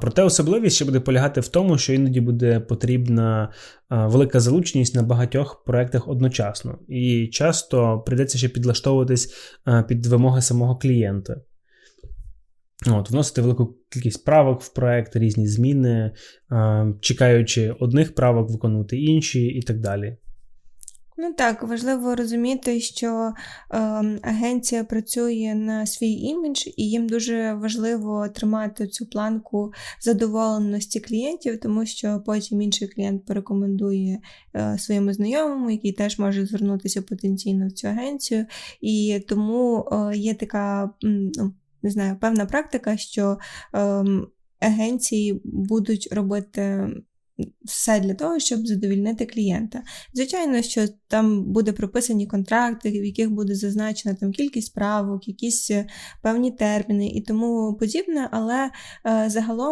Проте особливість ще буде полягати в тому, що іноді буде потрібна велика залученість на багатьох проєктах одночасно, і часто прийдеться ще підлаштовуватись під вимоги самого клієнта. От, Вносити велику кількість правок в проект, різні зміни, чекаючи одних правок, виконувати інші і так далі. Ну так, важливо розуміти, що е, агенція працює на свій імідж, і їм дуже важливо тримати цю планку задоволеності клієнтів, тому що потім інший клієнт порекомендує е, своєму знайомому, який теж може звернутися потенційно в цю агенцію. І тому е, є така, ну, не знаю, певна практика, що е, агенції будуть робити все для того, щоб задовільнити клієнта. Звичайно, що там буде прописані контракти, в яких буде зазначена там кількість правок, якісь е, певні терміни і тому подібне, але е, загалом.